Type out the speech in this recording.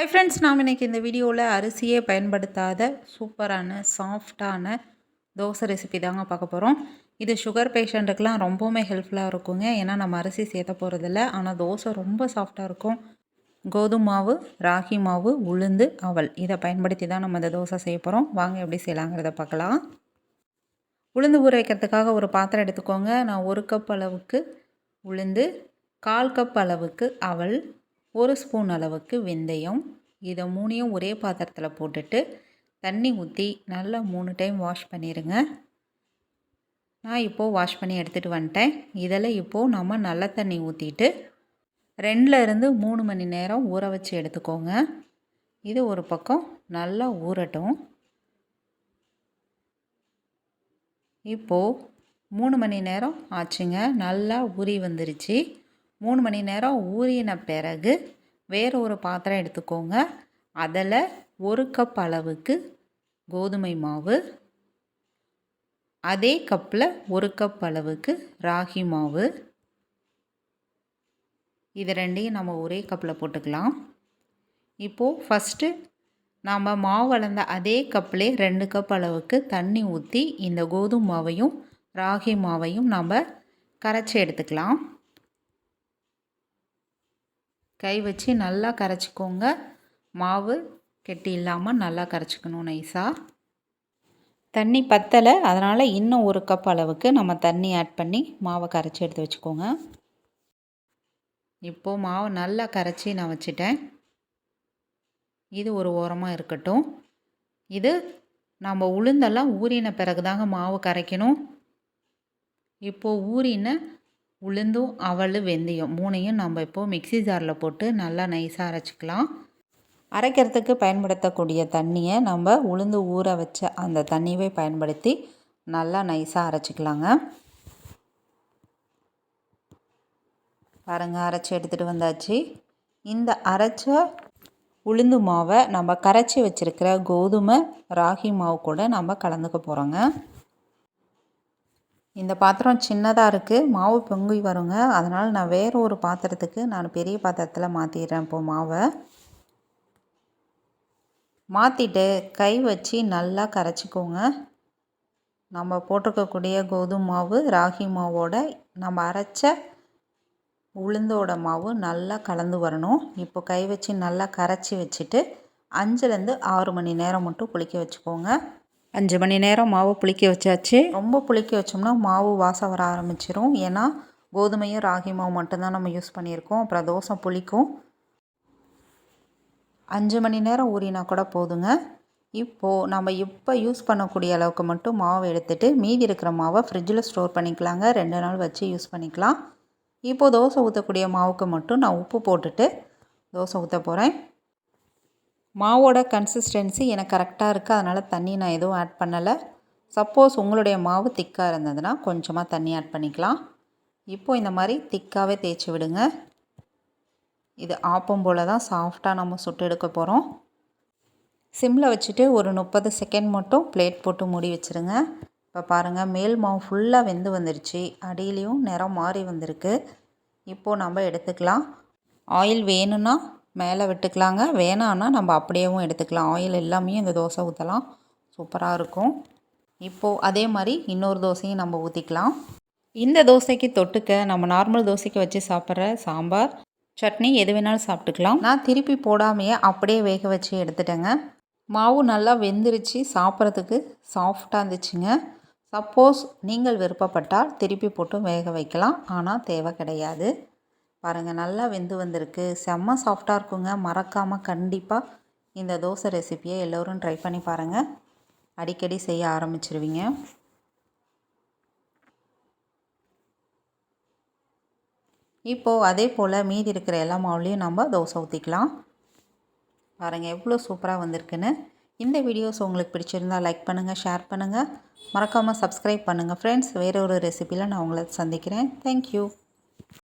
Hi friends நாம் இன்றைக்கி இந்த வீடியோவில் அரிசியே பயன்படுத்தாத சூப்பரான சாஃப்டான தோசை ரெசிபி தாங்க பார்க்க போகிறோம் இது சுகர் பேஷண்ட்டுக்கெலாம் ரொம்பவுமே ஹெல்ப்ஃபுல்லாக இருக்குங்க. ஏன்னா நம்ம அரிசி சேர்த்த போகிறதில்ல ஆனால் தோசை ரொம்ப சாஃப்டாக இருக்கும். கோதுமை மாவு ராகி மாவு உளுந்து அவல். இதை பயன்படுத்தி தான் நம்ம இந்த தோசை செய்ய போகிறோம் வாங்க எப்படி செய்யலாங்கிறத பார்க்கலாம். உளுந்து ஊற வைக்கிறதுக்காக ஒரு பாத்திரம் எடுத்துக்கோங்க. நான் ஒரு கப் அளவுக்கு உளுந்து கால் கப் அளவுக்கு அவல் ஒரு ஸ்பூன் அளவுக்கு வெந்தயம். இதை மூணையும் ஒரே பாத்திரத்தில் போட்டுட்டு தண்ணி ஊற்றி நல்லா மூணு டைம் வாஷ் பண்ணிடுங்க நான் இப்போது வாஷ் பண்ணி எடுத்துகிட்டு வந்துட்டேன். இதில் இப்போது நம்ம நல்ல தண்ணி ஊற்றிட்டு ரெண்டில் இருந்து மூணு மணி நேரம் ஊற வச்சு எடுத்துக்கோங்க. இது ஒரு பக்கம் நல்லா ஊறட்டும். இப்போது மூணு மணி நேரம் ஆச்சுங்க. நல்லா ஊறி வந்துருச்சு. மூணு மணி நேரம் ஊறின பிறகு வேறு ஒரு பாத்திரம் எடுத்துக்கோங்க. அதில் ஒரு கப் அளவுக்கு கோதுமை மாவு அதே கப்பில் ஒரு கப் அளவுக்கு ராகி மாவு. இது ரெண்டையும் நம்ம ஒரே கப்பில் போட்டுக்கலாம். இப்போது ஃபஸ்ட்டு நாம் மாவு வளர்ந்த அதே கப்பிலே ரெண்டு கப் அளவுக்கு தண்ணி ஊற்றி இந்த கோதுமை மாவையும் ராகி மாவையும் நம்ம கரைச்சி எடுத்துக்கலாம். கை வச்சு நல்லா கரைச்சிக்கோங்க. மாவு கெட்டி இல்லாமல் நல்லா கரைச்சிக்கணும் நைஸாக தண்ணி பத்தலை அதனால் இன்னும் ஒரு கப் அளவுக்கு நம்ம தண்ணி ஆட் பண்ணி மாவை கரைச்சி எடுத்து வச்சுக்கோங்க. இப்போது மாவை நல்லா கரைச்சி நான் வச்சுட்டேன். இது ஒரு ஓரமாக இருக்கட்டும். இது நம்ம உளுந்தெல்லாம் ஊறின பிறகு தாங்க மாவு கரைக்கணும். இப்போது ஊறின உளுந்தும் அவல் வெந்தயம் மூணையும் நம்ம இப்போது மிக்சி ஜாரில் போட்டு நல்லா நைஸாக அரைச்சிக்கலாம். அரைக்கிறதுக்கு பயன்படுத்தக்கூடிய தண்ணியை நம்ம உளுந்து ஊற வச்ச அந்த தண்ணியவே பயன்படுத்தி நல்லா நைஸாக அரைச்சிக்கலாங்க. பாருங்கள் அரைச்சி எடுத்துகிட்டு வந்தாச்சு. இந்த அரைச்ச உளுந்து மாவை நம்ம கரைச்சி வச்சுருக்கிற கோதுமை ராகி மாவு கூட நம்ம கலந்துக்க போகிறோங்க இந்த பாத்திரம் சின்னதாக இருக்குது மாவு பொங்கி வருங்க. அதனால் நான் வேறு ஒரு பாத்திரத்துக்கு நான் பெரிய பாத்திரத்தில் மாற்றிடுறேன் இப்போது மாவை மாற்றிட்டு கை வச்சு நல்லா கரைச்சிக்கோங்க. நம்ம போட்டிருக்கக்கூடிய கோதுமை மாவு ராகி மாவோட நம்ம அரைச்ச உளுந்தோட மாவு நல்லா கலந்து வரணும். இப்போ கை வச்சு நல்லா கரைச்சி வச்சுட்டு அஞ்சுலேருந்து ஆறு மணி நேரம் மட்டும் புளிக்க வச்சுக்கோங்க. அஞ்சு மணி நேரம் மாவு புளிக்க வச்சாச்சு. ரொம்ப புளிக்க வச்சோம்னா மாவு வாசம் வர ஆரம்பிச்சிரும். ஏன்னா கோதுமையும் ராகி மாவு மட்டும்தான் நம்ம யூஸ் பண்ணியிருக்கோம். அப்புறம் தோசை புளிக்கும். அஞ்சு மணி நேரம் ஊறினா கூட போதுங்க. இப்போது நம்ம இப்போ யூஸ் பண்ணக்கூடிய அளவுக்கு மட்டும் மாவு எடுத்துகிட்டு மீதி இருக்கிற மாவை ஃப்ரிட்ஜில் ஸ்டோர் பண்ணிக்கலாங்க. ரெண்டு நாள் வச்சு யூஸ் பண்ணிக்கலாம். இப்போது தோசை ஊற்றக்கூடிய மாவுக்கு மட்டும் நான் உப்பு போட்டுட்டு தோசை ஊற்ற போகிறேன் மாவோட கன்சிஸ்டன்சி எனக்கு கரெக்டாக இருக்குது அதனால் தண்ணி நான் எதுவும் ஆட் பண்ணலை. சப்போஸ் உங்களுடைய மாவு திக்காக இருந்ததுன்னா கொஞ்சமாக தண்ணி ஆட் பண்ணிக்கலாம். இப்போது இந்த மாதிரி திக்காகவே தேய்ச்சி விடுங்க. இது ஆப்பம் போல் தான் சாஃப்டாக நம்ம சுட்டு எடுக்க போகிறோம் சிம்மில் வச்சுட்டு ஒரு முப்பது செகண்ட் மட்டும் பிளேட் போட்டு மூடி வச்சுருங்க. இப்போ பாருங்கள் மேல் மாவு ஃபுல்லாக வெந்து வந்துருச்சு. அடியிலையும் நிறம் மாறி வந்திருக்கு. இப்போது நம்ம எடுத்துக்கலாம். ஆயில் வேணும்னா மேலே விட்டுக்கலாங்க. வேணான்னா நம்ம அப்படியேவும் எடுத்துக்கலாம். ஆயில் எல்லாமே இந்த தோசை ஊற்றலாம் சூப்பராக இருக்கும். இப்போது அதே மாதிரி இன்னொரு தோசையும் நம்ம ஊற்றிக்கலாம் இந்த தோசைக்கு தொட்டுக்க நம்ம நார்மல் தோசைக்கு வச்சு சாப்பிட்ற சாம்பார் சட்னி எது வேணாலும் சாப்பிட்டுக்கலாம். நான் திருப்பி போடாமையே அப்படியே வேக வச்சு எடுத்துட்டேங்க. மாவு நல்லா வெந்துருச்சு. சாப்பிட்றதுக்கு சாஃப்டாக இருந்துச்சுங்க. சப்போஸ் நீங்கள் விருப்பப்பட்டால் திருப்பி போட்டு வேக வைக்கலாம். ஆனால் தேவை கிடையாது. பாருங்கள் நல்லா வெந்து வந்திருக்கு. செம்ம சாஃப்டாக இருக்குங்க. மறக்காமல் கண்டிப்பாக இந்த தோசை ரெசிப்பியை எல்லோரும் ட்ரை பண்ணி பாருங்கள் அடிக்கடி செய்ய ஆரம்பிச்சிருவீங்க. இப்போது அதே போல் மீதி இருக்கிற எல்லா மாவுலேயும் நம்ம தோசை ஊற்றிக்கலாம் பாருங்கள் எவ்வளோ சூப்பராக வந்திருக்குன்னு. இந்த வீடியோஸ் உங்களுக்கு பிடிச்சிருந்தால் லைக் பண்ணுங்கள் ஷேர் பண்ணுங்கள் மறக்காமல் சப்ஸ்கிரைப் பண்ணுங்கள் ஃப்ரெண்ட்ஸ் வேறு ஒரு ரெசிப்பியில் நான் உங்களை சந்திக்கிறேன். தேங்க்யூ